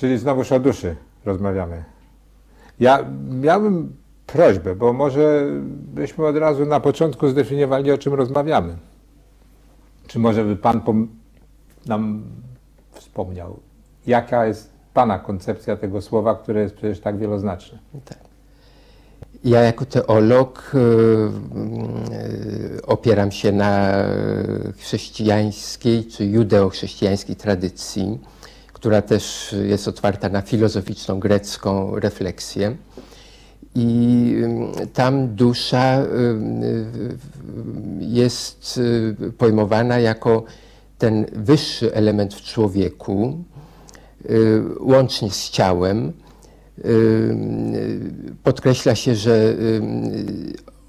Czyli znowuż o duszy rozmawiamy. Ja miałbym prośbę, bo może byśmy od razu na początku zdefiniowali, o czym rozmawiamy. Czy może by Pan nam wspomniał, jaka jest Pana koncepcja tego słowa, które jest przecież tak wieloznaczne? Tak. Ja jako teolog y, y, opieram się na chrześcijańskiej czy judeo-chrześcijańskiej tradycji, która też jest otwarta na filozoficzną grecką refleksję. I y, tam dusza jest pojmowana jako ten wyższy element w człowieku, łącznie z ciałem, podkreśla się, że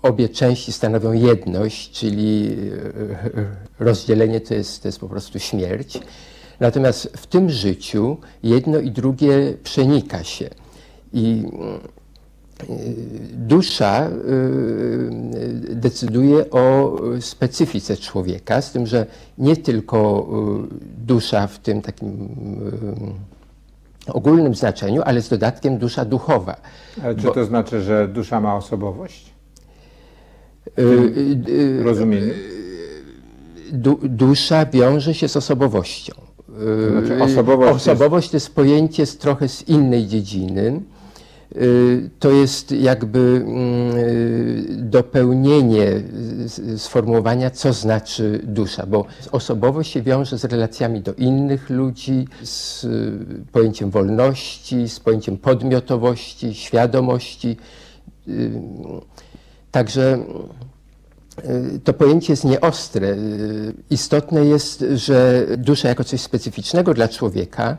obie części stanowią jedność, czyli rozdzielenie to jest, to jest po prostu śmierć. Natomiast w tym życiu jedno i drugie przenika się. I e, dusza e, decyduje o specyfice człowieka, z tym, że nie tylko dusza w tym takim ogólnym znaczeniu, ale z dodatkiem dusza duchowa. Ale czy Bo, to znaczy, że dusza ma osobowość? Y, y, rozumienie? Du, dusza wiąże się z osobowością. Znaczy osobowość, osobowość to jest pojęcie z trochę z innej dziedziny. Y, to jest jakby mm, y, dopełnienie sformułowania, co znaczy dusza, bo osobowość się wiąże z relacjami do innych ludzi, z y, pojęciem wolności, z pojęciem podmiotowości, świadomości. Także to pojęcie jest nieostre. Istotne jest, że dusza jako coś specyficznego dla człowieka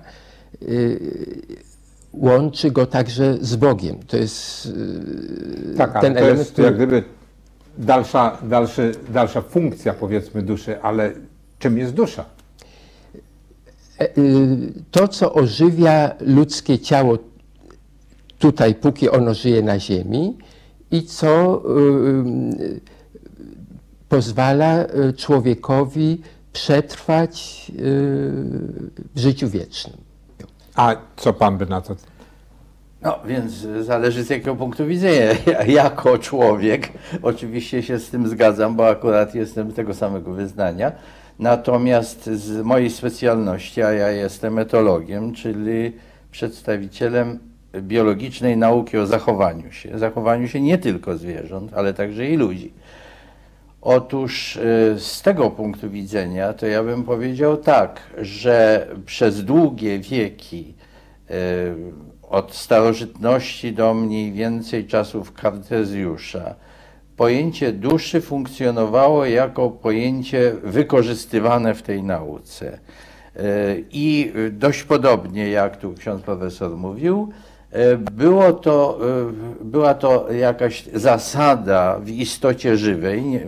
łączy go także z Bogiem. To jest yy, tak, ten to element. Jest który... jak gdyby dalsza, dalszy, dalsza funkcja powiedzmy duszy, ale czym jest dusza? E, y, to, co ożywia ludzkie ciało tutaj, póki ono żyje na ziemi i co y, pozwala y, człowiekowi przetrwać w życiu wiecznym. A co pan by na to? No, więc zależy z jakiego punktu widzenia. Ja, jako człowiek oczywiście się z tym zgadzam, bo akurat jestem tego samego wyznania. Natomiast z mojej specjalności, a ja jestem etologiem, czyli przedstawicielem biologicznej nauki o zachowaniu się. Zachowaniu się nie tylko zwierząt, ale także i ludzi. Otóż y, z tego punktu widzenia to ja bym powiedział tak, że przez długie wieki, y, od starożytności do mniej więcej czasów Kartezjusza, pojęcie duszy funkcjonowało jako pojęcie wykorzystywane w tej nauce. Y, I dość podobnie, jak tu ksiądz profesor mówił, było to, e, była to jakaś zasada w istocie żywej,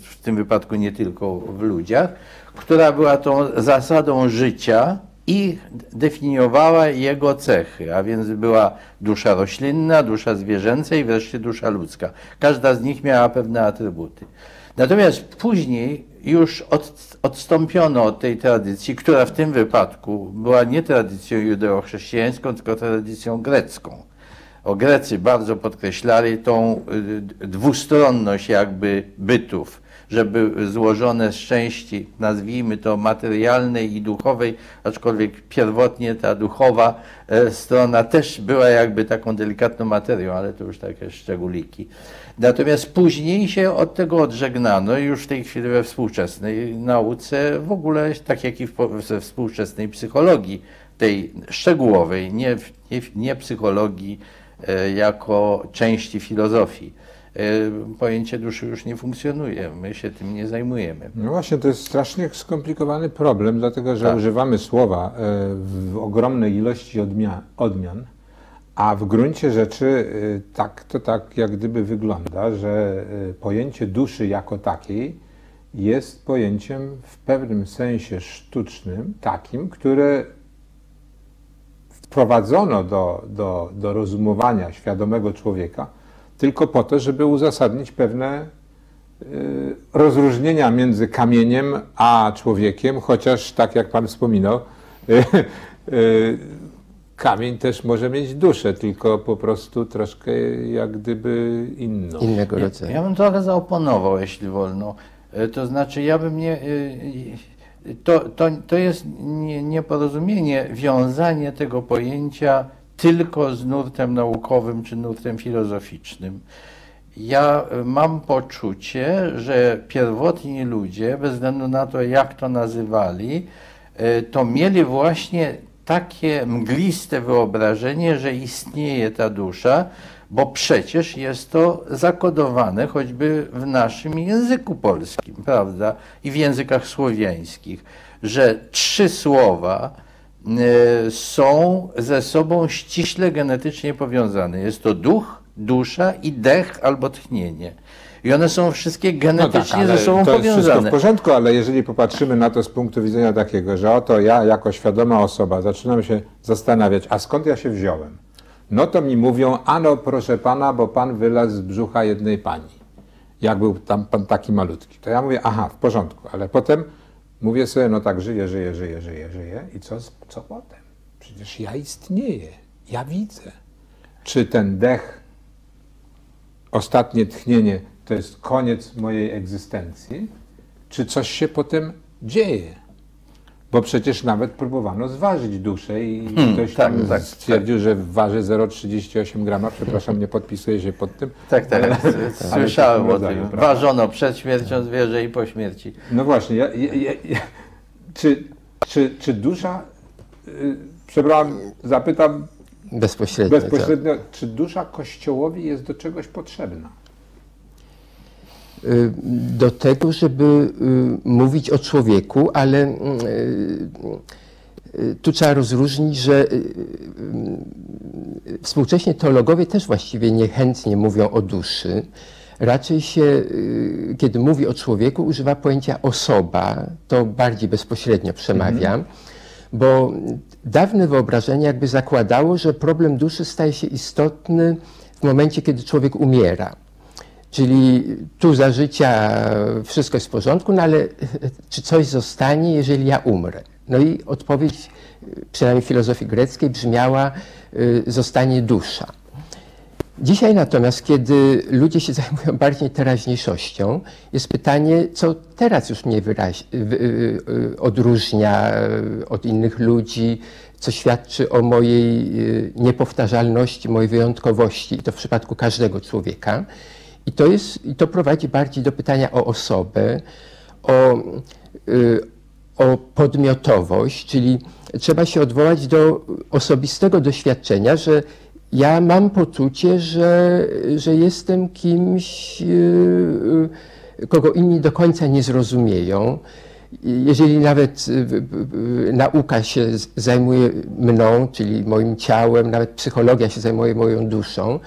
w tym wypadku nie tylko w ludziach, która była tą zasadą życia i definiowała jego cechy, a więc była dusza roślinna, dusza zwierzęca i wreszcie dusza ludzka. Każda z nich miała pewne atrybuty. Natomiast później już od, odstąpiono od tej tradycji, która w tym wypadku była nie tradycją judeo-chrześcijańską, tylko tradycją grecką. O Grecy bardzo podkreślali tą y, dwustronność jakby bytów, żeby złożone z części, nazwijmy to materialnej i duchowej, aczkolwiek pierwotnie ta duchowa e, strona też była jakby taką delikatną materią, ale to już takie szczególiki. Natomiast później się od tego odżegnano już w tej chwili we współczesnej nauce, w ogóle tak jak i we współczesnej psychologii, tej szczegółowej, nie, nie, nie psychologii e, jako części filozofii, pojęcie duszy już nie funkcjonuje, my się tym nie zajmujemy. No właśnie, to jest strasznie skomplikowany problem, dlatego że tak. używamy słowa e, w ogromnej ilości odmian, odmian a w gruncie rzeczy y, tak to tak jak gdyby wygląda, że pojęcie duszy jako takiej jest pojęciem w pewnym sensie sztucznym, takim, które wprowadzono do, do, do rozumowania świadomego człowieka tylko po to, żeby uzasadnić pewne y, rozróżnienia między kamieniem a człowiekiem, chociaż tak jak Pan wspominał, kamień też może mieć duszę, tylko po prostu troszkę jak gdyby inną. Innego Ja, rodzaju. ja bym trochę zaoponował, jeśli wolno. To znaczy, ja bym nie. To, to, to jest nie- nieporozumienie, wiązanie tego pojęcia tylko z nurtem naukowym czy nurtem filozoficznym. Ja e, mam poczucie, że pierwotni ludzie, bez względu na to, jak to nazywali, e, to mieli właśnie takie mgliste wyobrażenie, że istnieje ta dusza, bo przecież jest to zakodowane choćby w naszym języku polskim, prawda? I w językach słowiańskich, że trzy słowa są ze sobą ściśle genetycznie powiązane. Jest to duch, dusza i dech albo tchnienie. I one są wszystkie genetycznie No ale ze sobą to jest wszystko w powiązane. porządku, ale jeżeli popatrzymy na to z punktu widzenia takiego, że oto ja jako świadoma osoba zaczynam się zastanawiać, a skąd ja się wziąłem? No to mi mówią, ano proszę pana, bo pan wylazł z brzucha jednej pani. Jak był tam pan taki malutki. To ja mówię, aha, w porządku, ale potem mówię sobie, no tak, żyję, żyję, żyję, żyję, żyję i co, co potem? Przecież ja istnieję, ja widzę. Czy ten dech ostatnie tchnienie to jest koniec mojej egzystencji, czy coś się potem dzieje? Bo przecież nawet próbowano zważyć duszę i ktoś tak, tam tak, stwierdził, że waży 0,38 grama. Przepraszam, nie podpisuję się pod tym. Tak, tak, Ale- słyszałem ale o tym. prawda? Ważono przed śmiercią zwierzę i po śmierci. No właśnie, ja, ja, ja, ja, czy, czy, czy dusza, y, przepraszam, zapytam Bezpośrednio. tak. bezpośrednio, czy dusza Kościołowi jest do czegoś potrzebna? Y, do tego, żeby y, mówić o człowieku, ale y, y, tu trzeba rozróżnić, że współcześnie teologowie też właściwie niechętnie mówią o duszy. Raczej się, kiedy mówi o człowieku, używa pojęcia osoba, to bardziej bezpośrednio przemawia, bo dawne wyobrażenie jakby zakładało, że problem duszy staje się istotny w momencie, kiedy człowiek umiera. Czyli tu za życia wszystko jest w porządku, no ale czy coś zostanie, jeżeli ja umrę? No i odpowiedź, przynajmniej w filozofii greckiej, brzmiała: y, zostanie dusza. Dzisiaj natomiast, kiedy ludzie się zajmują bardziej teraźniejszością, jest pytanie, co teraz już mnie wyraź, wy- y, y, odróżnia od innych ludzi, co świadczy o mojej niepowtarzalności, mojej wyjątkowości, i to w przypadku każdego człowieka. I to, jest, I to prowadzi bardziej do pytania o osobę, o, y, o podmiotowość, czyli trzeba się odwołać do osobistego doświadczenia, że ja mam poczucie, że, że jestem kimś, y, kogo inni do końca nie zrozumieją. Jeżeli nawet y, nauka się zajmuje mną, czyli moim ciałem, nawet psychologia się zajmuje moją duszą,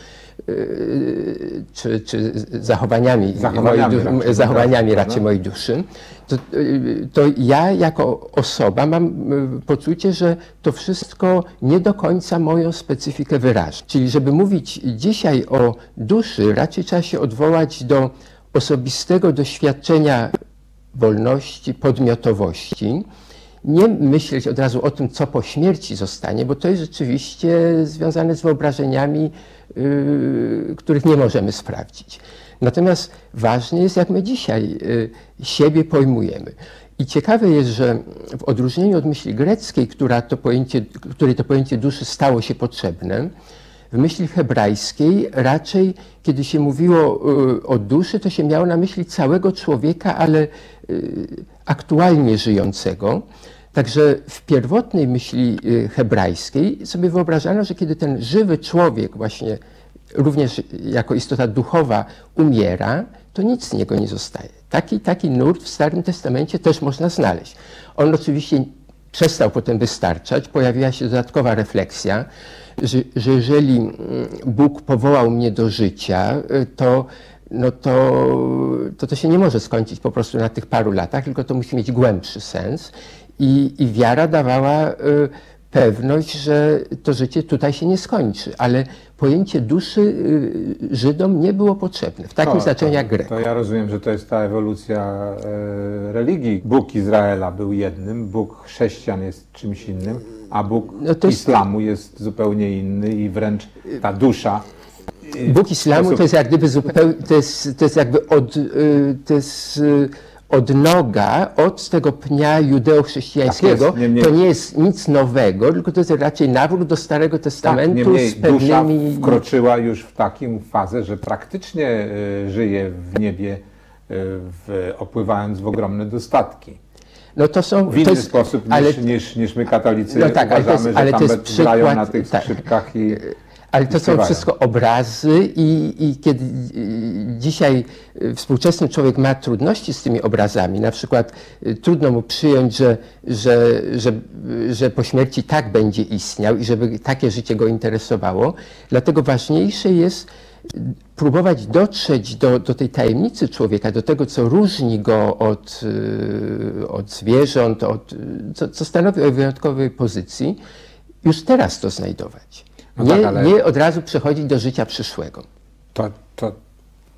czy, czy zachowaniami, Zachowaniami du- raczej, zachowaniami tak, raczej no. mojej duszy, to, y, to ja jako osoba mam y, poczucie, że to wszystko nie do końca moją specyfikę wyraża. Czyli żeby mówić dzisiaj o duszy, raczej trzeba się odwołać do osobistego doświadczenia wolności, podmiotowości. Nie myśleć od razu o tym, co po śmierci zostanie, bo to jest rzeczywiście związane z wyobrażeniami, yy, których nie możemy sprawdzić. Natomiast ważne jest, jak my dzisiaj yy, siebie pojmujemy. I ciekawe jest, że w odróżnieniu od myśli greckiej, która to pojęcie, której to pojęcie duszy stało się potrzebne, w myśli hebrajskiej raczej, kiedy się mówiło y, o duszy, to się miało na myśli całego człowieka, ale y, aktualnie żyjącego. Także w pierwotnej myśli y, hebrajskiej sobie wyobrażano, że kiedy ten żywy człowiek właśnie również jako istota duchowa umiera, to nic z niego nie zostaje. Taki, taki nurt w Starym Testamencie też można znaleźć. On oczywiście przestał potem wystarczać, pojawiła się dodatkowa refleksja, że, że jeżeli mm, Bóg powołał mnie do życia, y, to, no to, to to się nie może skończyć po prostu na tych paru latach, tylko to musi mieć głębszy sens. I, i wiara dawała y, pewność, że to życie tutaj się nie skończy, ale pojęcie duszy y, Żydom nie było potrzebne w takim No, znaczeniu to, jak Grekom. To ja rozumiem, że to jest ta ewolucja e, religii. Bóg Izraela był jednym, Bóg chrześcijan jest czymś innym, a Bóg No to jest- islamu jest zupełnie inny i wręcz ta dusza. Bóg islamu sposób- to jest jak gdyby zupełnie, to jest, to jest jakby od, y, to jest y, odnoga od tego pnia judeo-chrześcijańskiego. Tak jest, niemniej- To nie jest nic nowego, tylko to jest raczej nawrót do Starego Tak, Testamentu niemniej z dusza pewnymi... wkroczyła już w taką fazę, że praktycznie y, żyje w niebie, w, opływając w ogromne dostatki. No to są... W inny jest, sposób niż, ale, niż, niż my katolicy No tak, ale to uważamy, jest- ale że to tam jest przykład- na tych tak. skrzypkach i Ale to są wszystko obrazy i, i kiedy y, dzisiaj y, współczesny człowiek ma trudności z tymi obrazami, na przykład y, trudno mu przyjąć, że, że, że, że po śmierci tak będzie istniał i żeby takie życie go interesowało, dlatego ważniejsze jest y, próbować dotrzeć do, do tej tajemnicy człowieka, do tego, co różni go od, y, od zwierząt, od, y, co, co stanowi o wyjątkowej pozycji, już teraz to znajdować. No nie, tak, ale- nie od razu przechodzić do życia przyszłego. to, to,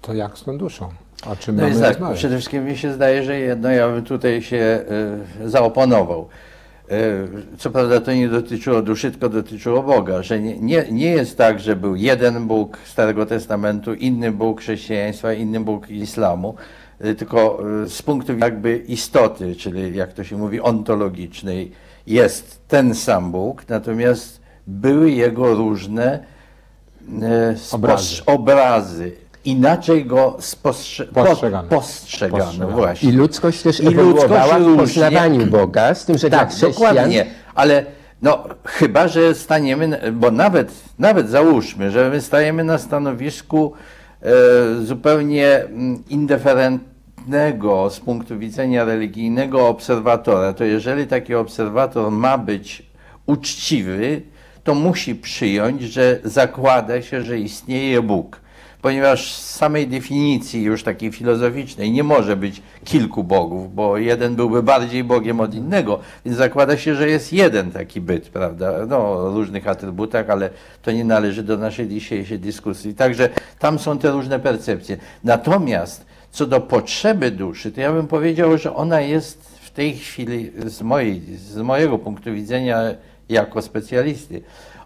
to jak z tą duszą? O czym No mamy tak, rozmawiać? przede wszystkim mi się zdaje, że jedno ja bym tutaj się y, zaoponował. Y, co prawda to nie dotyczyło duszy, tylko dotyczyło Boga, że nie, nie, nie jest tak, że był jeden Bóg Starego Testamentu, inny Bóg chrześcijaństwa, inny Bóg islamu, y, tylko z punktu jakby istoty, czyli jak to się mówi ontologicznej, jest ten sam Bóg, natomiast były jego różne e, Obrazy. obrazy. Inaczej go spostrze- po- Postrzegano. postrzegano. Postrzegano. Właśnie. I ludzkość też I ludzkość ewoluowała w różnie. poznawaniu Boga, z tym, że Tak, dokładnie. Ale no, chyba, że staniemy, bo nawet, nawet załóżmy, że my stajemy na stanowisku e, zupełnie mm, indyferentnego z punktu widzenia religijnego obserwatora, to jeżeli taki obserwator ma być uczciwy, to musi przyjąć, że zakłada się, że istnieje Bóg. Ponieważ z samej definicji już takiej filozoficznej nie może być kilku bogów, bo jeden byłby bardziej Bogiem od innego, więc zakłada się, że jest jeden taki byt, prawda? No, o różnych atrybutach, ale to nie należy do naszej dzisiejszej dyskusji. Także tam są te różne percepcje. Natomiast co do potrzeby duszy, to ja bym powiedział, że ona jest w tej chwili z, mojej, z mojego punktu widzenia jako specjalisty,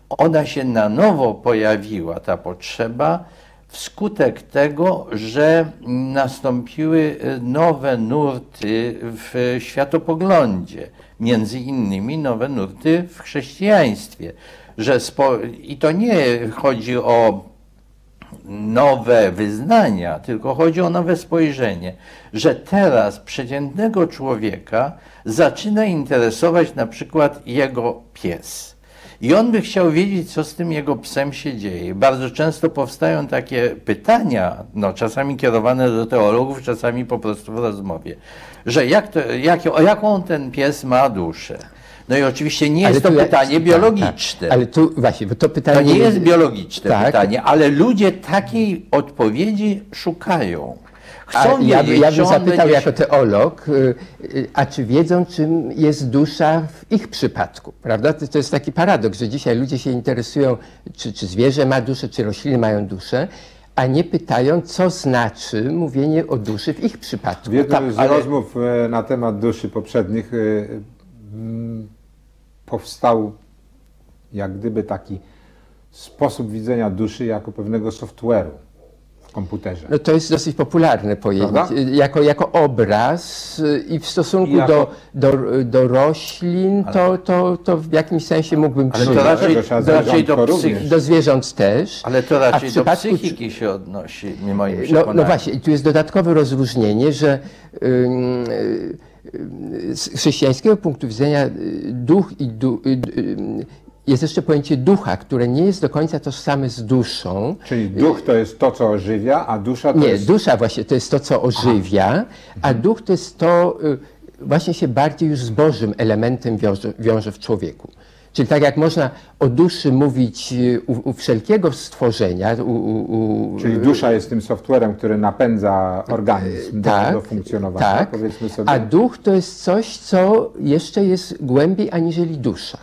ona się na nowo pojawiła, ta potrzeba, wskutek tego, że nastąpiły nowe nurty w światopoglądzie, między innymi nowe nurty w chrześcijaństwie. Że spo, I to nie chodzi o nowe wyznania, tylko chodzi o nowe spojrzenie, że teraz przeciętnego człowieka zaczyna interesować na przykład jego pies. I on by chciał wiedzieć, co z tym jego psem się dzieje. Bardzo często powstają takie pytania, no, czasami kierowane do teologów, czasami po prostu w rozmowie, że jak to, jak, jaką ten pies ma duszę. No i oczywiście nie jest to tu ja- pytanie tak, biologiczne. Tak, ale tu właśnie, bo to pytanie... To nie jest biologiczne Tak. pytanie, ale ludzie takiej odpowiedzi szukają. A Chcą ja, by- wiedzieć, ja bym zapytał jako teolog, y, y, a czy wiedzą, czym jest dusza w ich przypadku? Prawda? To, to jest taki paradoks, że dzisiaj ludzie się interesują, czy, czy zwierzę ma duszę, czy rośliny mają duszę, a nie pytają, co znaczy mówienie o duszy w ich przypadku. W jednej tak, z ale- rozmów e, na temat duszy poprzednich e, powstał jak gdyby taki sposób widzenia duszy jako pewnego software'u w komputerze. No to jest dosyć popularne pojęcie, jako, jako obraz y, i w stosunku I jako- do, do, do roślin, to, to, to w jakimś sensie mógłbym Ale to przyjąć. raczej, trzeba to raczej do, psych... również. Do zwierząt też. Ale to raczej do psychiki się odnosi, w moim No, no właśnie, tu jest dodatkowe rozróżnienie, że ym, y, y, z chrześcijańskiego punktu widzenia y, duch i du, y, y, jest jeszcze pojęcie ducha, które nie jest do końca tożsame z duszą. Czyli duch to jest to, co ożywia, a dusza to Nie, jest... dusza właśnie to jest to, co ożywia, a duch to jest to, y, właśnie się bardziej już z Bożym elementem wiąże, wiąże w człowieku. Czyli tak jak można o duszy mówić y, u, u wszelkiego stworzenia, u, u, Czyli dusza jest tym softwarem, który napędza organizm do, tak, do funkcjonowania, tak, powiedzmy sobie. a duch to jest coś, co jeszcze jest głębiej aniżeli dusza.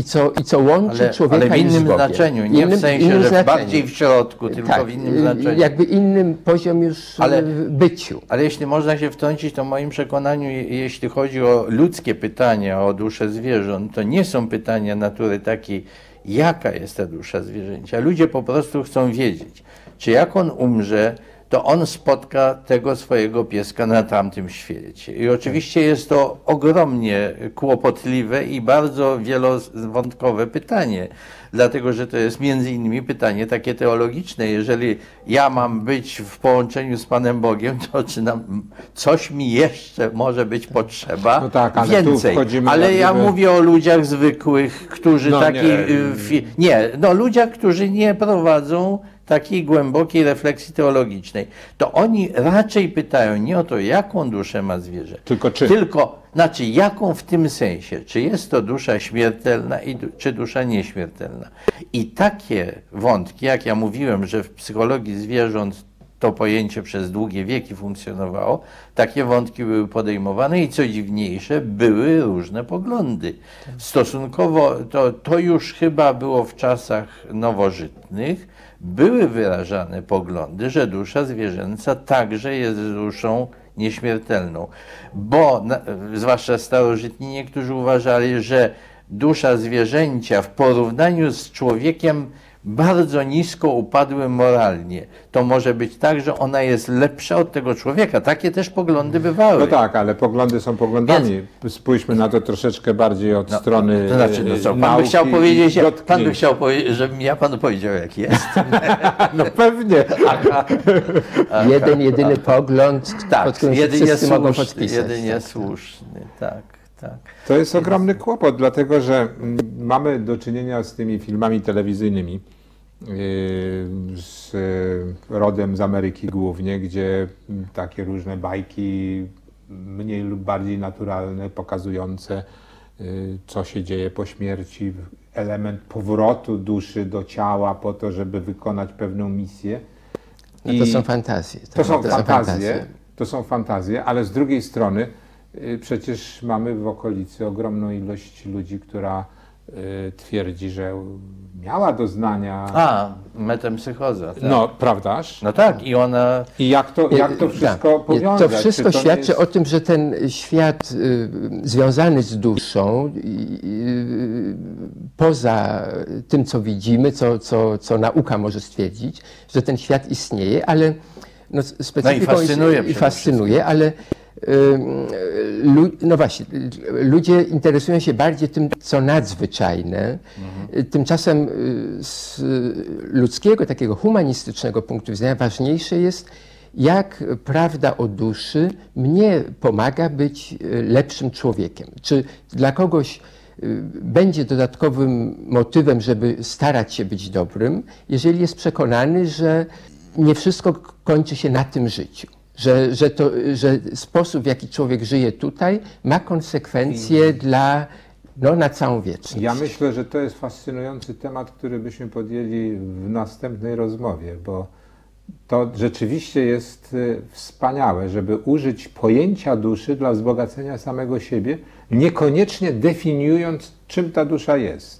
I co, i co łączy Ale, człowieka ale w innym znaczeniu, nie Innym- w sensie, innym że znaczeniu. bardziej w środku, tylko tak, w innym znaczeniu. Jakby innym poziom już Ale- ale, byciu. Ale jeśli można się wtrącić, to w moim przekonaniu, je- jeśli chodzi o ludzkie pytania, o duszę zwierząt, to nie są pytania natury takiej, jaka jest ta dusza zwierzęcia. Ludzie po prostu chcą wiedzieć, czy jak on umrze, to on spotka tego swojego pieska na tamtym świecie. I oczywiście jest to ogromnie kłopotliwe i bardzo wielowątkowe pytanie, dlatego że to jest między innymi pytanie takie teologiczne. Jeżeli ja mam być w połączeniu z Panem Bogiem, to czy nam coś mi jeszcze może być potrzeba No tak, ale więcej. ale ja mówię o ludziach zwykłych, którzy No taki nie. fi, nie, no ludziach, którzy nie prowadzą takiej głębokiej refleksji teologicznej, to oni raczej pytają nie o to, jaką duszę ma zwierzę, Tylko czy. tylko, znaczy jaką w tym sensie, czy jest to dusza śmiertelna i czy dusza nieśmiertelna. I takie wątki, jak ja mówiłem, że w psychologii zwierząt to pojęcie przez długie wieki funkcjonowało, takie wątki były podejmowane i co dziwniejsze, były różne poglądy. Stosunkowo to, to już chyba było w czasach nowożytnych, były wyrażane poglądy, że dusza zwierzęca także jest duszą nieśmiertelną. Bo na, zwłaszcza starożytni niektórzy uważali, że dusza zwierzęcia w porównaniu z człowiekiem bardzo nisko upadłym moralnie. To może być tak, że ona jest lepsza od tego człowieka. Takie też poglądy bywały. No tak, ale poglądy są poglądami. Spójrzmy na to troszeczkę bardziej od strony To znaczy, no co, pan by chciał powiedzieć, pan by chciał powiedzieć, żebym ja panu powiedział, jak jest. No pewnie. Jeden, jedyny pogląd, Tak, pod którym się jedynie wszyscy mogą słuszny, podpisać. jedynie tak. słuszny, tak, tak. To jest ogromny kłopot, dlatego że mm, mamy do czynienia z tymi filmami telewizyjnymi yy, z yy, rodem z Ameryki głównie, gdzie mm, takie różne bajki mniej lub bardziej naturalne, pokazujące yy, co się dzieje po śmierci, element powrotu duszy do ciała po to, żeby wykonać pewną misję. No to są fantazje. To tak, są fantazje, to są fantazje, ale z drugiej strony przecież mamy w okolicy ogromną ilość ludzi, która y, twierdzi, że miała doznania. A, metempsychoza. Tak. No, prawdaż? no tak, i ona I jak to, jak to Tak. wszystko Nie, powiązać? To wszystko Czy to świadczy jest- o tym, że ten świat y, związany z duszą, y, y, poza tym, co widzimy, co, co, co nauka może stwierdzić, że ten świat istnieje, ale no, specyfiką fascynuje jest, i fascynuje, ale y, no właśnie, ludzie interesują się bardziej tym, co nadzwyczajne. Y, Tymczasem y, z ludzkiego, takiego humanistycznego punktu widzenia ważniejsze jest, jak prawda o duszy mnie pomaga być y, lepszym człowiekiem. Czy dla kogoś y, będzie dodatkowym motywem, żeby starać się być dobrym, jeżeli jest przekonany, że nie wszystko kończy się na tym życiu. Że, że, to, że sposób, w jaki człowiek żyje tutaj, ma konsekwencje dla, no, na całą wieczność. Ja myślę, że to jest fascynujący temat, który byśmy podjęli w następnej rozmowie, bo to rzeczywiście jest y, wspaniałe, żeby użyć pojęcia duszy dla wzbogacenia samego siebie, niekoniecznie definiując, czym ta dusza jest.